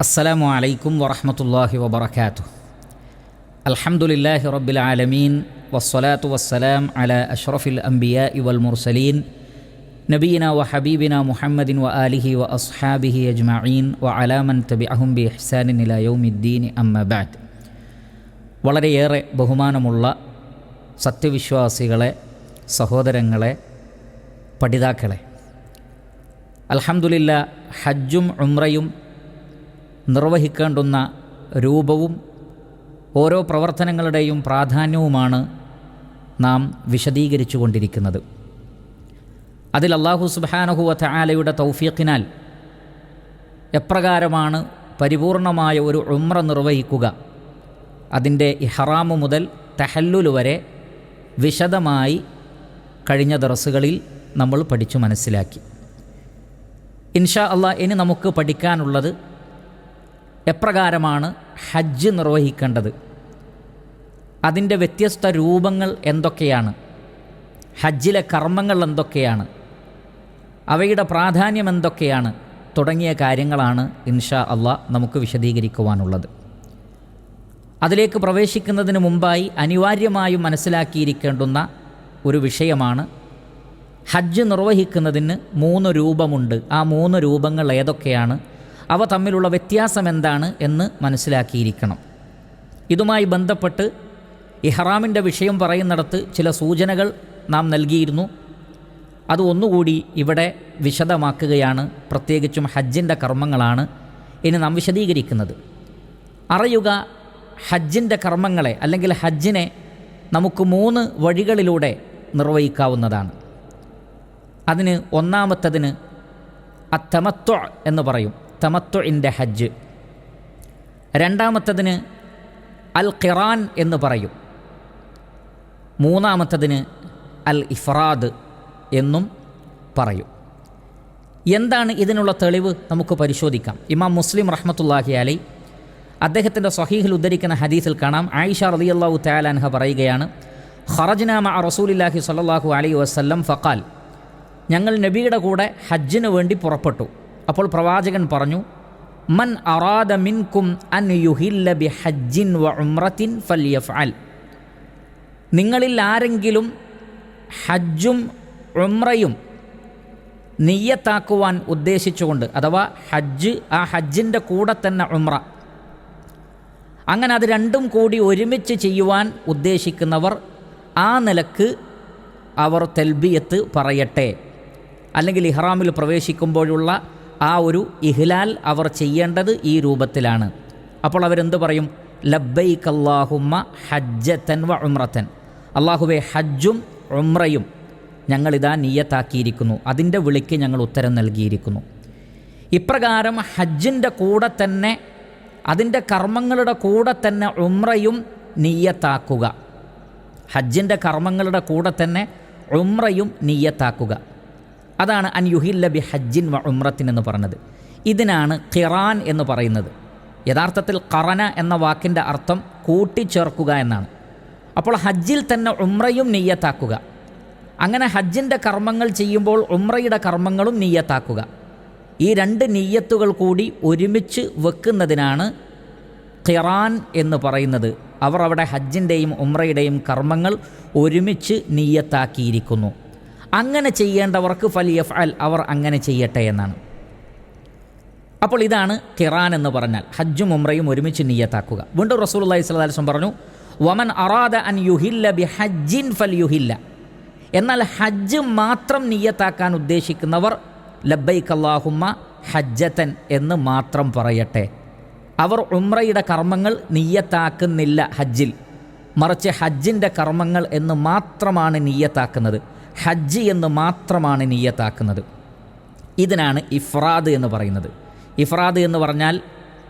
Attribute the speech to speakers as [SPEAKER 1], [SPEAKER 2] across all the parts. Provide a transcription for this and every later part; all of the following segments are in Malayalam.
[SPEAKER 1] السلام عليكم വറഹമത്തല്ലാഹി الله وبركاته الحمد لله رب العالمين അല والسلام على ഇവൽ മുർസലീൻ والمرسلين نبينا وحبيبنا محمد വ ആലിഹി വ وعلى من تبعهم അലാമൻ തബി يوم الدين ഇഹ്സാനിൻ بعد യൗമിദ്ദീൻ അമ്മബാദ് ബഹുമാനമുള്ള സത്യവിശ്വാസികളെ സഹോദരങ്ങളെ പഠിതാക്കളെ അൽഹംദുലില്ല ഹജ്ജും ഉംറയും നിർവഹിക്കേണ്ടുന്ന രൂപവും ഓരോ പ്രവർത്തനങ്ങളുടെയും പ്രാധാന്യവുമാണ് നാം വിശദീകരിച്ചു കൊണ്ടിരിക്കുന്നത് അതിൽ അള്ളാഹു സുബാനഹുവ ആലയുടെ തൗഫീഖിനാൽ എപ്രകാരമാണ് പരിപൂർണമായ ഒരു ഉമ്ര നിർവഹിക്കുക. അതിന്റെ ഇഹ്റാമു മുതൽ തെഹല്ലുൽ വരെ വിശദമായി കഴിഞ്ഞ ദറസുകളിൽ നമ്മൾ പഠിച്ചു മനസ്സിലാക്കി. ഇൻഷാ അള്ളാഹ് ഇനി നമുക്ക് പഠിക്കാനുള്ളത് എപ്രകാരമാണ് ഹജ്ജ് നിർവഹിക്കേണ്ടത്? അതിന്റെ വ്യത്യസ്ത രൂപങ്ങൾ എന്തൊക്കെയാണ്? ഹജ്ജിലെ കർമ്മങ്ങൾ എന്തൊക്കെയാണ്? അവയുടെ പ്രാധാന്യം എന്തൊക്കെയാണ്? തുടങ്ങിയ കാര്യങ്ങളാണ് ഇൻഷാ അള്ളാ നമുക്ക് വിശദീകരിക്കുവാനുള്ളത്. അതിലേക്ക് പ്രവേശിക്കുന്നതിന് മുമ്പായി അനിവാര്യമായും മനസ്സിലാക്കിയിരിക്കേണ്ടുന്ന ഒരു വിഷയമാണ് ഹജ്ജ് നിർവഹിക്കുന്നതിന് മൂന്ന് രൂപമുണ്ട്. ആ മൂന്ന് രൂപങ്ങൾ ഏതൊക്കെയാണ്? അവ തമ്മിലുള്ള വ്യത്യാസം എന്താണ് എന്ന് മനസ്സിലാക്കിയിരിക്കണം. ഇതുമായി ബന്ധപ്പെട്ട് ഇഹ്റാമിന്റെ വിഷയം പറയുന്നിടത്ത് ചില സൂചനകൾ നാം നൽകിയിരുന്നു. അത് ഒന്നുകൂടി ഇവിടെ വിശദമാക്കുകയാണ്. പ്രത്യേകിച്ചും ഹജ്ജിന്റെ കർമ്മങ്ങളാണ് ഇനി നാം വിശദീകരിക്കുന്നത്. അറിയുക ഹജ്ജിന്റെ കർമ്മങ്ങളെ അല്ലെങ്കിൽ ഹജ്ജിനെ നമുക്ക് മൂന്ന് വഴികളിലൂടെ നിർവഹിക്കാവുന്നതാണ്. അതിന് ഒന്നാമത്തതിന് അത്തമത്വ എന്ന് പറയും. തമത്വഇന്റെ ഹജ്ജ്. രണ്ടാമത്തതിന് അൽ ഖിറാൻ എന്ന് പറയും. മൂന്നാമത്തതിന് അൽ ഇഫ്രാദ് എന്നും പറയും. എന്താണ് ഇതിനുള്ള തെളിവ്? നമുക്ക് പരിശോധിക്കാം. ഇമാം മുസ്ലിം റഹ്മത്തുല്ലാഹി അലൈ അദ്ദേഹത്തിന്റെ സ്വഹീഹിൽ ഉദ്ധരിക്കുന്ന ഹദീസിൽ കാണാം. ആയിഷ റളിയല്ലാഹു തയാലൻഹ പറയുകയാണ് ഖറജ്നാമ റസൂലില്ലാഹി സ്വല്ലല്ലാഹു അലൈഹി വസല്ലം ഫഖാൽ ഞങ്ങൾ നബിയുടെ കൂടെ ഹജ്ജിന് വേണ്ടി പുറപ്പെട്ടു. അപ്പോൾ പ്രവാചകൻ പറഞ്ഞു മൻ അറാദ മിൻകും അൻ യുഹില്ല ബി ഹജ്ജിൻ വ നിങ്ങളിൽ ആരെങ്കിലും ഹജ്ജും ഉംറയും നെയ്യത്താക്കുവാൻ ഉദ്ദേശിച്ചുകൊണ്ട് അഥവാ ഹജ്ജ് ആ ഹജ്ജിന്റെ കൂടെ തന്നെ ഉംറ അങ്ങനെ അത് രണ്ടും കൂടി ഒരുമിച്ച് ചെയ്യുവാൻ ഉദ്ദേശിക്കുന്നവർ ആ നിലയ്ക്ക് അവർ തെൽബിയത്ത് പറയട്ടെ. അല്ലെങ്കിൽ ഇഹ്റാമിൽ പ്രവേശിക്കുമ്പോഴുള്ള ആ ഒരു ഇഹ്ലാൽ അവർ ചെയ്യേണ്ടത് ഈ രൂപത്തിലാണ്. അപ്പോൾ അവരെന്ത് പറയും? ലബ്ബൈക്ക് അള്ളാഹുമ്മ ഹജ്ജത്തൻ വ ഉമ്രത്തൻ അള്ളാഹുവെ ഹജ്ജും ഉമ്രയും ഞങ്ങളിതാ നീയത്താക്കിയിരിക്കുന്നു. അതിന്റെ വിളിക്ക് ഞങ്ങൾ ഉത്തരം നൽകിയിരിക്കുന്നു. ഇപ്രകാരം ഹജ്ജിന്റെ കൂടെ തന്നെ അതിന്റെ കർമ്മങ്ങളുടെ കൂടെ തന്നെ ഉമ്രയും നീയത്താക്കുക. ഹജ്ജിന്റെ കർമ്മങ്ങളുടെ കൂടെ തന്നെ ഉമ്രയും നീയത്താക്കുക. അതാണ് അൻ യുഹില്ല ബി ഹജ്ജിൻ വ ഉമ്രത്തിൻ എന്ന് പറഞ്ഞത്. ഇതിനാണ് ഖിറാൻ എന്ന് പറയുന്നത്. യഥാർത്ഥത്തിൽ ഖറന എന്ന വാക്കിന്റെ അർത്ഥം കൂട്ടിച്ചേർക്കുക എന്നാണ്. അപ്പോൾ ഹജ്ജിൽ തന്നെ ഉമ്രയും നെയ്യത്താക്കുക. അങ്ങനെ ഹജ്ജിന്റെ കർമ്മങ്ങൾ ചെയ്യുമ്പോൾ ഉമ്രയുടെ കർമ്മങ്ങളും നെയ്യത്താക്കുക. ഈ രണ്ട് നെയ്യത്തുകൾ കൂടി ഒരുമിച്ച് വെക്കുന്നതിനാണ് ഖിറാൻ എന്ന് പറയുന്നത്. അവർ അവിടെ ഹജ്ജിന്റെയും ഉമ്രയുടെയും കർമ്മങ്ങൾ ഒരുമിച്ച് നെയ്യത്താക്കിയിരിക്കുന്നു. അങ്ങനെ ചെയ്യേണ്ടവർക്ക് ഫലിയഫ് അൽ അവർ അങ്ങനെ ചെയ്യട്ടെ എന്നാണ്. അപ്പോൾ ഇതാണ് കിറാൻ എന്ന് പറഞ്ഞാൽ ഹജ്ജും ഉമ്രയും ഒരുമിച്ച് നീയത്താക്കുക. വീണ്ടും റസൂൽ അള്ളഹി സ്വലാസ്വം പറഞ്ഞു വമൻ അറാദ അൻ യുഹില്ല ബി ഹജ്ജിൻ ഫൽ യുഹില്ല എന്നാൽ ഹജ്ജ് മാത്രം നീയത്താക്കാൻ ഉദ്ദേശിക്കുന്നവർ ലബ്ബൈക്ക് അള്ളാഹുമ്മ ഹജ്ജത്തൻ എന്ന് മാത്രം പറയട്ടെ. അവർ ഉമ്രയുടെ കർമ്മങ്ങൾ നീയത്താക്കുന്നില്ല ഹജ്ജിൽ. മറിച്ച് ഹജ്ജിന്റെ കർമ്മങ്ങൾ എന്ന് മാത്രമാണ് നീയത്താക്കുന്നത്. ഹജ്ജ് എന്ന് മാത്രമാണ് നീയത്താക്കുന്നത്. ഇതിനാണ് ഇഫ്രാദ് എന്ന് പറയുന്നത്. ഇഫ്രാദ് എന്ന് പറഞ്ഞാൽ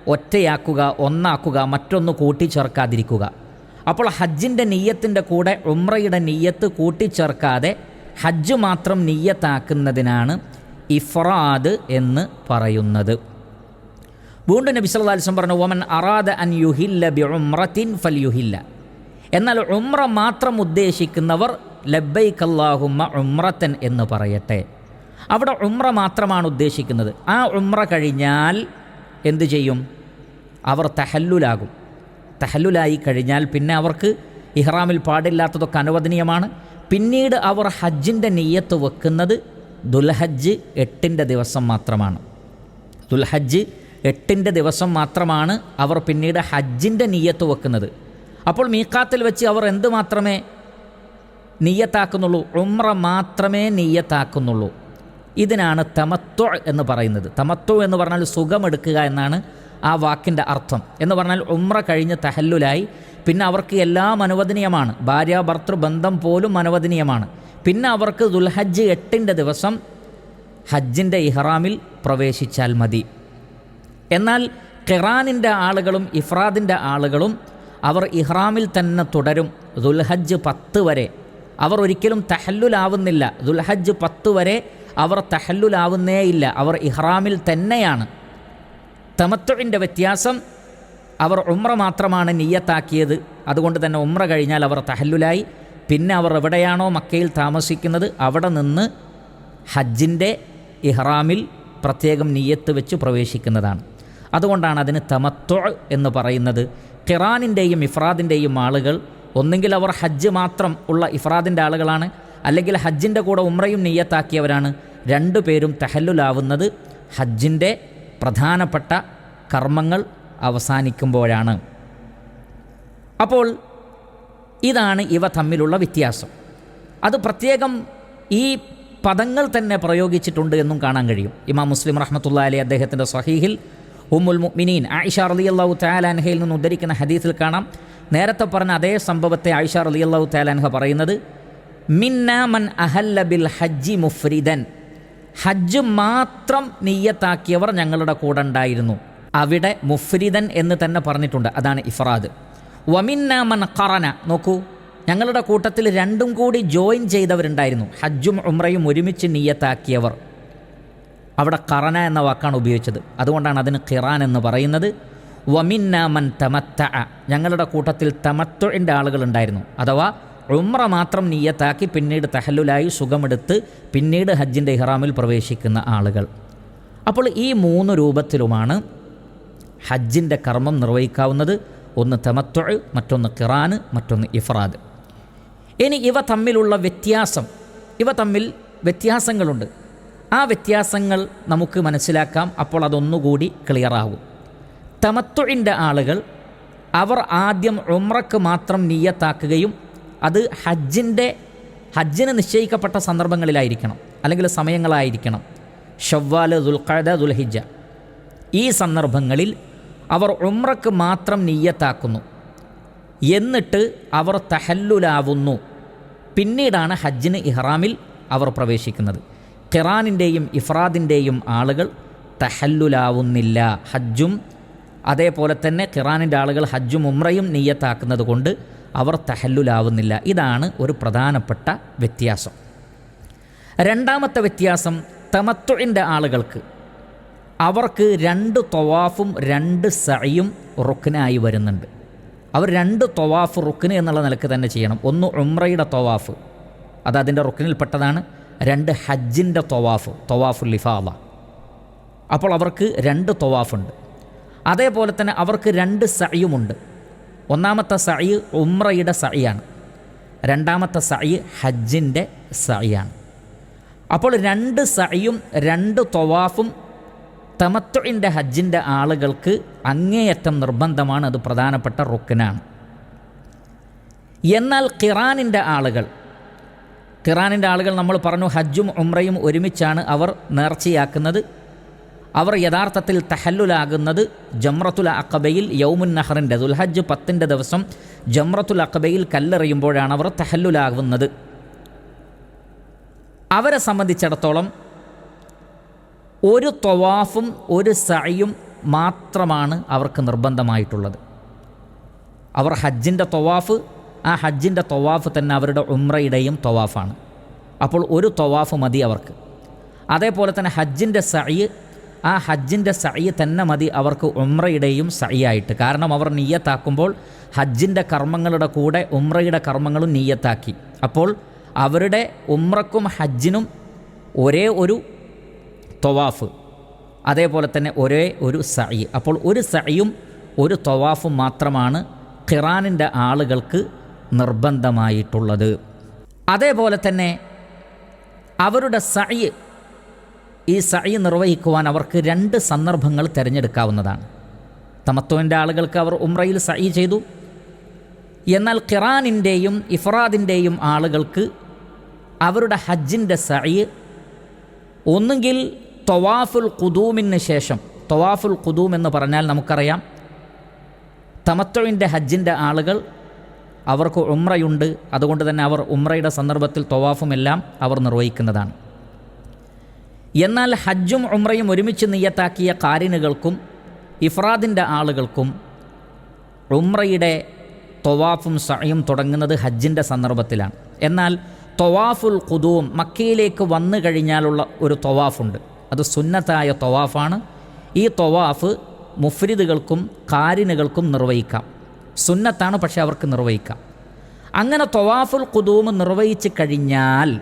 [SPEAKER 1] ഒറ്റയാക്കുക ഒന്നാക്കുക മറ്റൊന്ന് കൂട്ടിച്ചേർക്കാതിരിക്കുക. അപ്പോൾ ഹജ്ജിന്റെ നീയത്തിന്റെ കൂടെ ഉമ്രയുടെ നീയത്ത് കൂട്ടിച്ചേർക്കാതെ ഹജ്ജ് മാത്രം നീയത്താക്കുന്നതിനാണ് ഇഫ്രാദ് എന്ന് പറയുന്നത്. വീണ്ടും നബി വസല്ലം പറഞ്ഞു വമൻ അറാദ അൻ യുഹില്ല ബി ഉമ്രത്തിൻ ഫൽ യുഹില്ല എന്നാൽ ഉമ്ര മാത്രം ഉദ്ദേശിക്കുന്നവർ ലബ്ബൈക്ക് അല്ലാഹുമ്മ ഉമ്രത്തൻ എന്ന് പറയട്ടെ. അവിടെ ഉമ്ര മാത്രമാണ് ഉദ്ദേശിക്കുന്നത്. ആ ഉമ്ര കഴിഞ്ഞാൽ എന്തു ചെയ്യും? അവർ തഹല്ലുലാകും. തഹല്ലുലായി കഴിഞ്ഞാൽ പിന്നെ അവർക്ക് ഇഹ്റാമിൽ പാടില്ലാത്തതൊക്കെ അനുവദനീയമാണ്. പിന്നീട് അവർ ഹജ്ജിന്റെ നെയ്യത്ത് വെക്കുന്നത് ദുൽഹജ്ജ് എട്ടിന്റെ ദിവസം മാത്രമാണ്. ദുൽഹജ്ജ് എട്ടിന്റെ ദിവസം മാത്രമാണ് അവർ പിന്നീട് ഹജ്ജിന്റെ നീയത്ത് വെക്കുന്നത്. അപ്പോൾ മീക്കാത്തിൽ വെച്ച് അവർ എന്ത് മാത്രമേ നീയത്താക്കുന്നുള്ളൂ ഉമ്ര മാത്രമേ നീയത്താക്കുന്നുള്ളൂ ഇതിനാണ് തമത്വ എന്ന് പറയുന്നത്. തമത്വ എന്ന് പറഞ്ഞാൽ സുഖമെടുക്കുക എന്നാണ് ആ വാക്കിന്റെ അർത്ഥം. എന്ന് പറഞ്ഞാൽ ഉമ്ര കഴിഞ്ഞ് തഹല്ലുലായി. പിന്നെ അവർക്ക് എല്ലാം അനുവദനീയമാണ്. ഭാര്യ ഭർത്തൃ ബന്ധം പോലും അനുവദനീയമാണ്. പിന്നെ അവർക്ക് ദുൽഹജ്ജ് എട്ടിന്റെ ദിവസം ഹജ്ജിന്റെ ഇഹ്റാമിൽ പ്രവേശിച്ചാൽ മതി. എന്നാൽ ഖിറാനിന്റെ ആളുകളും ഇഫ്രാദിന്റെ ആളുകളും അവർ ഇഹ്റാമിൽ തന്നെ തുടരും. ദുൽഹജ്ജ് പത്ത് വരെ. അവർ ഒരിക്കലും തഹല്ലുലാവുന്നില്ല. ദുൽഹജ്ജ് പത്ത് വരെ അവർ തഹല്ലുലാവുന്നേയില്ല. അവർ ഇഹ്റാമിൽ തന്നെയാണ്. തമത്തുവിന്റെ വ്യത്യാസം അവർ ഉമ്ര മാത്രമാണ് നീയത്താക്കിയത് അതുകൊണ്ട് തന്നെ ഉമ്ര കഴിഞ്ഞാൽ അവർ തഹല്ലുലായി. പിന്നെ അവർ എവിടെയാണോ മക്കയിൽ താമസിക്കുന്നത് അവിടെ നിന്ന് ഹജ്ജിന്റെ ഇഹ്റാമിൽ പ്രത്യേകം നീയത്ത് വെച്ച് പ്രവേശിക്കുന്നതാണ്. അതുകൊണ്ടാണ് അതിന് തമത്വ എന്ന് പറയുന്നത്. ഖിറാനിന്റെയും ഇഫ്രാദിന്റെയും ആളുകൾ ഒന്നുകിൽ അവർ ഹജ്ജ് മാത്രം ഉള്ള ഇഫ്രാദിന്റെ ആളുകളാണ് അല്ലെങ്കിൽ ഹജ്ജിന്റെ കൂടെ ഉമ്രയും നെയ്യത്താക്കിയവരാണ്. രണ്ടു പേരും തെഹല്ലുലാവുന്നത് ഹജ്ജിന്റെ പ്രധാനപ്പെട്ട കർമ്മങ്ങൾ അവസാനിക്കുമ്പോഴാണ്. അപ്പോൾ ഇതാണ് ഇവ തമ്മിലുള്ള വ്യത്യാസം. അത് പ്രത്യേകം ഈ പദങ്ങൾ തന്നെ പ്രയോഗിച്ചിട്ടുണ്ട് എന്നും കാണാൻ കഴിയും. ഇമാം മുസ്ലിം റഹ്മത്തുള്ള അലി അദ്ദേഹത്തിന്റെ സഹീഹിൽ ഉമ്മുൽ മുഅ്മിനീൻ. ആയിഷ റളിയല്ലാഹു തആല അൻഹയിൽ നിന്ന് ഉദ്ധരിക്കുന്ന ഹദീസിൽ കാണാം. നേരത്തെ പറഞ്ഞ അതേ സംഭവത്തെ ആയിഷ റളിയല്ലാഹു തആല അൻഹ പറയുന്നത് മിന്ന മൻ അഹല്ല ബിൽ ഹജ്ജി മുഫ്രിദൻ. ഹജ്ജ് മാത്രം നീയത്താക്കിയവർ ഞങ്ങളുടെ കൂടെ ഉണ്ടായിരുന്നു. അവിടെ മുഫ്രിദൻ എന്ന് തന്നെ പറഞ്ഞിട്ടുണ്ട്. അതാണ് ഇഫ്രാദ്. വമിന്ന മൻ ഖറന. നോക്കൂ ഞങ്ങളുടെ കൂട്ടത്തിൽ രണ്ടും കൂടി ജോയിൻ ചെയ്തവരുണ്ടായിരുന്നു. ഹജ്ജും ഉമ്രയും ഒരുമിച്ച് നീയത്താക്കിയവർ അവിടെ കറന എന്ന വാക്കാണ് ഉപയോഗിച്ചത്. അതുകൊണ്ടാണ് അതിന് ഖിറാൻ എന്ന് പറയുന്നത്. വമിന്ന മൻ തമത്ത ഞങ്ങളുടെ കൂട്ടത്തിൽ തമത്തുവിന്റെ ആളുകളുണ്ടായിരുന്നു അഥവാ ഉമ്ര മാത്രം നീയത്താക്കി പിന്നീട് തഹല്ലുലായി സുഖമെടുത്ത് പിന്നീട് ഹജ്ജിന്റെ ഇഹ്റാമിൽ പ്രവേശിക്കുന്ന ആളുകൾ. അപ്പോൾ ഈ മൂന്ന് രൂപത്തിലുമാണ് ഹജ്ജിന്റെ കർമ്മം നിർവഹിക്കാവുന്നത്. ഒന്ന് തമത്തൊഴ് മറ്റൊന്ന് ഖിറാൻ മറ്റൊന്ന് ഇഫ്രാദ്. ഇനി ഇവ തമ്മിലുള്ള വ്യത്യാസം ഇവ തമ്മിൽ വ്യത്യാസങ്ങളുണ്ട്. ആ വ്യത്യാസങ്ങൾ നമുക്ക് മനസ്സിലാക്കാം. അപ്പോൾ അതൊന്നുകൂടി ക്ലിയറാകും തമത്തുവിന്റെ ആളുകൾ അവർ ആദ്യം ഉമ്രക്ക് മാത്രം നീയത്താക്കുകയും അത് ഹജ്ജിന്റെ ഹജ്ജിന് നിശ്ചയിക്കപ്പെട്ട സന്ദർഭങ്ങളിലായിരിക്കണം. അല്ലെങ്കിൽ സമയങ്ങളായിരിക്കണം. ഷവ്വാൽ ദുൽഖാദ ദുൽഹിജ ഈ സന്ദർഭങ്ങളിൽ അവർ ഉമ്രക്ക് മാത്രം നീയത്താക്കുന്നു. എന്നിട്ട് അവർ തഹല്ലുലാവുന്നു. പിന്നീടാണ് ഹജ്ജിന് ഇഹ്റാമിൽ അവർ പ്രവേശിക്കുന്നത്. ഖിറാനിന്റെയും ഇഫ്രാദിന്റെയും ആളുകൾ തഹല്ലുലാവുന്നില്ല. ഹജ്ജും അതേപോലെ തന്നെ ഖിറാനിന്റെ ആളുകൾ ഹജ്ജും ഉമ്രയും നെയ്യത്താക്കുന്നത് കൊണ്ട് അവർ തഹല്ലുലാവുന്നില്ല. ഇതാണ് ഒരു പ്രധാനപ്പെട്ട വ്യത്യാസം. രണ്ടാമത്തെ വ്യത്യാസം തമത്തുവിന്റെ ആളുകൾക്ക്. അവർക്ക് രണ്ട് തൊവാഫും രണ്ട് സയും റുക്കിനായി വരുന്നുണ്ട്. അവർ രണ്ട് തൊവാഫ് റുക്കിന് എന്നുള്ള നിലയ്ക്ക് തന്നെ ചെയ്യണം. ഒന്ന് ഉമ്രയുടെ തൊവാഫ്. അത് അതിന്റെ റുക്കിനിൽപ്പെട്ടതാണ് രണ്ട് ഹജ്ജിന്റെ തൊവാഫ് തൊവാഫുൽ ലിഫാദ അപ്പോൾ അവർക്ക് രണ്ട് തൊവാഫുണ്ട്. അതേപോലെ തന്നെ അവർക്ക് രണ്ട് സയുമുണ്ട് ഒന്നാമത്തെ സഅയ് ഉമ്രയുടെ സഅയാണ് രണ്ടാമത്തെ സഅയ് ഹജ്ജിന്റെ സഅയാണ് അപ്പോൾ രണ്ട് സയും രണ്ട് തൊവാഫും തമത്തൊഴിന്റെ ഹജ്ജിന്റെ ആളുകൾക്ക് അങ്ങേയറ്റം നിർബന്ധമാണ്. അത് പ്രധാനപ്പെട്ട റുക്കിനാണ് എന്നാൽ ഖിറാനിന്റെ ആളുകൾ ഖിറാനിന്റെ ആളുകൾ നമ്മൾ പറഞ്ഞു ഹജ്ജും ഉമ്രയും ഒരുമിച്ചാണ് അവർ നേർച്ചയാക്കുന്നത്. അവർ യഥാർത്ഥത്തിൽ തഹല്ലുലാകുന്നത് ജമ്രത്തുൽ അക്കബയിൽ യൗമുൻ നഹറിന്റെ ദുൽഹജ്ജ് പത്തിന്റെ ദിവസം ജമ്രത്തുൽ അക്കബയിൽ കല്ലെറിയുമ്പോഴാണ് അവർ തഹല്ലുലാകുന്നത്. അവരെ സംബന്ധിച്ചിടത്തോളം ഒരു തൊവാഫും ഒരു സയും മാത്രമാണ് അവർക്ക് നിർബന്ധമായിട്ടുള്ളത്. അവർ ഹജ്ജിന്റെ തൊവാഫ് ആ ഹജ്ജിന്റെ തൊവാഫ് തന്നെ അവരുടെ ഉമ്രയുടെയും തൊവാഫാണ്. അപ്പോൾ ഒരു തൊവാഫ് മതി അവർക്ക്. അതേപോലെ തന്നെ ഹജ്ജിന്റെ സഅയ് ആ ഹജ്ജിന്റെ സഅയ് തന്നെ മതി അവർക്ക് ഉമ്രയുടെയും സഅയായിട്ട് കാരണം അവർ നീയത്താക്കുമ്പോൾ ഹജ്ജിന്റെ കർമ്മങ്ങളുടെ കൂടെ ഉമ്രയുടെ കർമ്മങ്ങളും നീയത്താക്കി. അപ്പോൾ അവരുടെ ഉമ്രക്കും ഹജ്ജിനും ഒരേ ഒരു തൊവാഫ്. അതേപോലെ തന്നെ ഒരേ ഒരു സഅയ് അപ്പോൾ ഒരു സഅയും ഒരു തൊവാഫും മാത്രമാണ് ഖിറാനിന്റെ ആളുകൾക്ക് നിർബന്ധമായിട്ടുള്ളത്. അതേപോലെ തന്നെ അവരുടെ സഴി ഈ സഴി നിർവഹിക്കുവാൻ അവർക്ക് രണ്ട് സന്ദർഭങ്ങൾ തിരഞ്ഞെടുക്കാവുന്നതാണ്. തമത്വന്റെ ആളുകൾക്ക് അവർ ഉമ്രയിൽ സഴി ചെയ്തു. എന്നാൽ ഖിറാനിന്റെയും ഇഫ്രാദിന്റെയും ആളുകൾക്ക് അവരുടെ ഹജ്ജിന്റെ സഴി ഒന്നുകിൽ തൊവാഫുൽ ഖുദൂമിന് ശേഷം തൊവാഫുൽ ഖുദൂം എന്ന് പറഞ്ഞാൽ നമുക്കറിയാം തമത്വന്റെ ഹജ്ജിന്റെ ആളുകൾ അവർക്ക് ഉമ്രയുണ്ട് അതുകൊണ്ട് തന്നെ അവർ ഉമ്രയുടെ സന്ദർഭത്തിൽ തൊവാഫും എല്ലാം അവർ നിർവഹിക്കുന്നതാണ്. എന്നാൽ ഹജ്ജും ഉമ്രയും ഒരുമിച്ച് നെയ്യത്താക്കിയ കാരിനുകൾക്കും ഇഫ്രാദിന്റെ ആളുകൾക്കും ഉമ്രയുടെ തൊവാഫും സയും തുടങ്ങുന്നത് ഹജ്ജിന്റെ സന്ദർഭത്തിലാണ്. എന്നാൽ തൊവാഫുൽ ഖുദൂം മക്കയിലേക്ക് വന്നു കഴിഞ്ഞാലുള്ള ഒരു തൊവാഫുണ്ട്. അത് സുന്നത്തായ തൊവാഫാണ്. ഈ തൊവാഫ് മുഫ്രിദുകൾക്കും കാരിനുകൾക്കും നിർവഹിക്കാം. സുന്നത്താണ് പക്ഷേ അവർക്ക് നിർവഹിക്കാം. അങ്ങനെ തൊവാഫുൽ കുതൂമ് നിർവഹിച്ച് കഴിഞ്ഞാൽ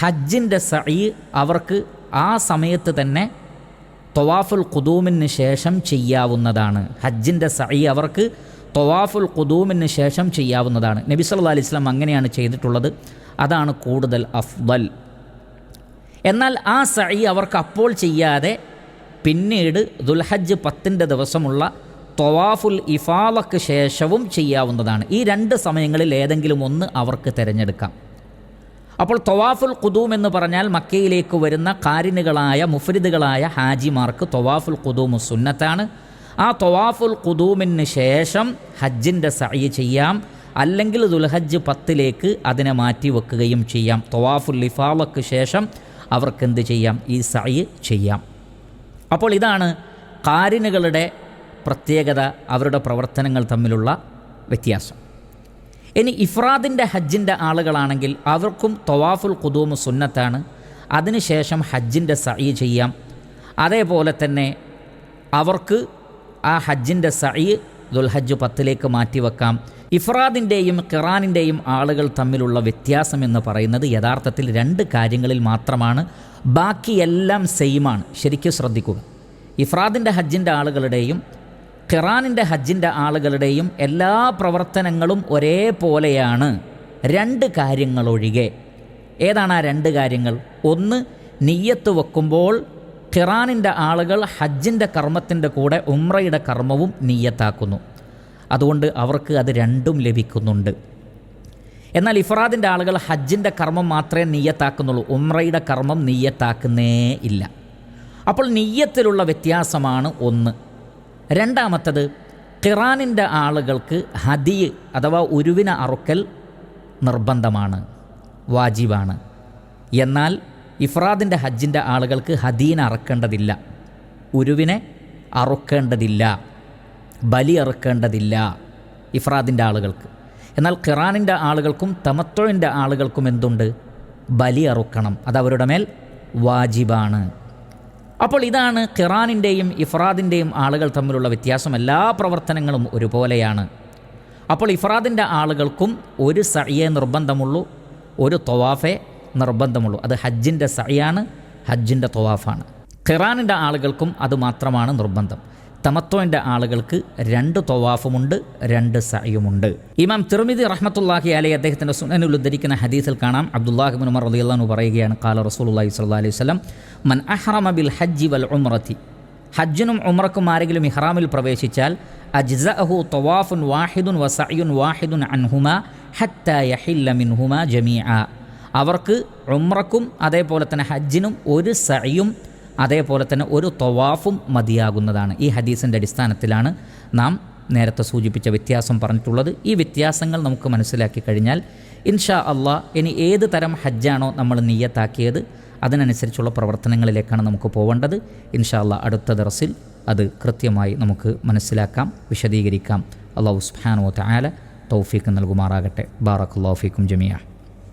[SPEAKER 1] ഹജ്ജിന്റെ സഈ അവർക്ക് ആ സമയത്ത് തന്നെ തൊവാഫുൽ കുതൂമിന് ശേഷം ചെയ്യാവുന്നതാണ്. ഹജ്ജിന്റെ സഈ അവർക്ക് തൊവാഫുൽ കുതൂമിന് ശേഷം ചെയ്യാവുന്നതാണ്. നബി സല്ലല്ലാഹു അലൈഹി സ്വലം അങ്ങനെയാണ് ചെയ്തിട്ടുള്ളത്. അതാണ് കൂടുതൽ അഫ്ദൽ. എന്നാൽ ആ സഈ അവർക്ക് അപ്പോൾ ചെയ്യാതെ പിന്നീട് ദുൽഹജ്ജ് പത്തിന്റെ ദിവസമുള്ള തൊവാഫുൽ ഇഫാലക്ക് ശേഷവും ചെയ്യാവുന്നതാണ്. ഈ രണ്ട് സമയങ്ങളിൽ ഏതെങ്കിലും ഒന്ന് അവർക്ക് തിരഞ്ഞെടുക്കാം. അപ്പോൾ തൊവാഫുൽ ഖുദൂം എന്ന് പറഞ്ഞാൽ മക്കയിലേക്ക് വരുന്ന കാരിനുകളായ മുഫരിദുകളായ ഹാജിമാർക്ക് തൊവാഫുൽ ഖുദൂം സുന്നത്താണ്. ആ തൊവാഫുൽ ഖുദൂമിന് ശേഷം ഹജ്ജിന്റെ സഅയ് ചെയ്യാം. അല്ലെങ്കിൽ ദുൽഹജ്ജ് പത്തിലേക്ക് അതിനെ മാറ്റി വെക്കുകയും ചെയ്യാം. തൊവാഫുൽ ഇഫാലക്ക് ശേഷം അവർക്ക് എന്ത് ചെയ്യാം? ഈ സഅയ് ചെയ്യാം. അപ്പോൾ ഇതാണ് കാരിനുകളുടെ പ്രത്യേകത അവരുടെ പ്രവർത്തനങ്ങൾ തമ്മിലുള്ള വ്യത്യാസം. ഇനി ഇഫ്രാദിന്റെ ഹജ്ജിന്റെ ആളുകളാണെങ്കിൽ അവർക്കും തൊവാഫുൽ കുതൂമ് സുന്നത്താണ്. അതിനുശേഷം ഹജ്ജിന്റെ സഈ ചെയ്യാം. അതേപോലെ തന്നെ അവർക്ക് ആ ഹജ്ജിന്റെ സഈ ദുൽഹജ്ജ് പത്തിലേക്ക് മാറ്റിവെക്കാം ഇഫ്രാദിന്റെയും ഖിറാനിന്റെയും ആളുകൾ തമ്മിലുള്ള വ്യത്യാസം എന്ന് പറയുന്നത് യഥാർത്ഥത്തിൽ രണ്ട് കാര്യങ്ങളിൽ മാത്രമാണ്. ബാക്കിയെല്ലാം സെയിമാണ് ശരിക്കും ശ്രദ്ധിക്കുക. ഇഫ്രാദിന്റെ ഹജ്ജിന്റെ ആളുകളുടെയും ഖിറാനിന്റെ ഹജ്ജിന്റെ ആളുകളുടെയും എല്ലാ പ്രവർത്തനങ്ങളും ഒരേപോലെയാണ്. രണ്ട് കാര്യങ്ങളൊഴികെ. ഏതാണ് ആ രണ്ട് കാര്യങ്ങൾ? ഒന്ന് നീയത്ത് വെക്കുമ്പോൾ ഖിറാനിന്റെ ആളുകൾ ഹജ്ജിന്റെ കർമ്മത്തിന്റെ കൂടെ ഉമ്രയുടെ കർമ്മവും നീയത്താക്കുന്നു അതുകൊണ്ട് അവർക്ക് അത് രണ്ടും ലഭിക്കുന്നുണ്ട്. എന്നാൽ ഇഫ്രാദിന്റെ ആളുകൾ ഹജ്ജിന്റെ കർമ്മം മാത്രമേ നീയത്താക്കുന്നുള്ളൂ ഉമ്രയുടെ കർമ്മം നീയത്താക്കുന്നേ ഇല്ല. അപ്പോൾ നീയത്തിലുള്ള വ്യത്യാസമാണ് ഒന്ന്. രണ്ടാമത്തത് ഖിറാനിന്റെ ആളുകൾക്ക് ഹദിയ് അഥവാ ഉരുവിന അറുക്കൽ നിർബന്ധമാണ് വാജിബാണ്. എന്നാൽ ഇഫ്രാദിന്റെ ഹജ്ജിന്റെ ആളുകൾക്ക് ഹദീന അറക്കേണ്ടതില്ല ഉരുവിനെ അറുക്കേണ്ടതില്ല ബലി അറുക്കേണ്ടതില്ല ഇഫ്രാദിന്റെ ആളുകൾക്ക്. എന്നാൽ ഖിറാനിന്റെ ആളുകൾക്കും തമത്തൊഴിന്റെ ആളുകൾക്കും എന്തുണ്ട്? ബലി അറുക്കണം അതവരുടെ മേൽ വാജിബാണ്. അപ്പോൾ ഇതാണ് ഖിറാനിന്റെയും ഇഫ്രാദിന്റെയും ആളുകൾ തമ്മിലുള്ള വ്യത്യാസം. എല്ലാ പ്രവർത്തനങ്ങളും ഒരുപോലെയാണ്. അപ്പോൾ ഇഫ്രാദിന്റെ ആളുകൾക്കും ഒരു സഴിയെ നിർബന്ധമുള്ളൂ ഒരു തൊവാഫെ നിർബന്ധമുള്ളൂ. അത് ഹജ്ജിന്റെ സഴിയാണ് ഹജ്ജിന്റെ തൊവാഫാണ്. ഖിറാനിന്റെ ആളുകൾക്കും അത് മാത്രമാണ് നിർബന്ധം. തമത്വന്റെ ആളുകൾക്ക് രണ്ട് തൊവാഫുമുണ്ട് രണ്ട് സയുമുണ്ട് ഇമാം തിർമിദി റഹ്മത്തുല്ലാഹി അലി അദ്ദേഹത്തിന്റെ സുനനിൽ ഉദ്ധരിക്കുന്ന ഹദീസിൽ കാണാം. അബ്ദുല്ലാഹിബിൻ ഉമർ റളിയല്ലാഹു പറയുകയാണ് കാല റസൂലുള്ളാഹി സ്വല്ലല്ലാഹി അലൈഹി വസല്ലം മൻ അഹ്റമ ബിൽ ഹജ്ജി വൽ ഉംറത്തി. ഹജ്ജിനും ഉംറക്കും ആരെങ്കിലും ഇഹ്റാമിൽ പ്രവേശിച്ചാൽ അജ്സഅഹു തൊവാഫുൻ വാഹിദുൻ വസയുൻ വാഹിദുൻ അൻഹുമ ഹത്ത യഹില്ല മിൻഹുമ ജമീഅ അവർക്ക് ഉമ്രക്കും അതേപോലെ തന്നെ ഹജ്ജിനും ഒരു സയും അതേപോലെ തന്നെ ഒരു തൊവാഫും മതിയാകുന്നതാണ്. ഈ ഹദീസിന്റെ അടിസ്ഥാനത്തിലാണ് നാം നേരത്തെ സൂചിപ്പിച്ച വ്യത്യാസം പറഞ്ഞിട്ടുള്ളത്. ഈ വ്യത്യാസങ്ങൾ നമുക്ക് മനസ്സിലാക്കി കഴിഞ്ഞാൽ ഇൻഷാ അള്ളാ ഇനി ഏത് തരം ഹജ്ജാണോ നമ്മൾ നീയത്താക്കിയത് അതിനനുസരിച്ചുള്ള പ്രവർത്തനങ്ങളിലേക്കാണ് നമുക്ക് പോവേണ്ടത്. ഇൻഷാ അള്ളാ അടുത്ത ദറസിൽ അത് കൃത്യമായി നമുക്ക് മനസ്സിലാക്കാം വിശദീകരിക്കാം. അള്ളാഹു സുബ്ഹാനഹു തായാല തൗഫീഖ് നൽകുമാറാകട്ടെ. ബാറക്കുല്ലാഫീക്കും ജമിയ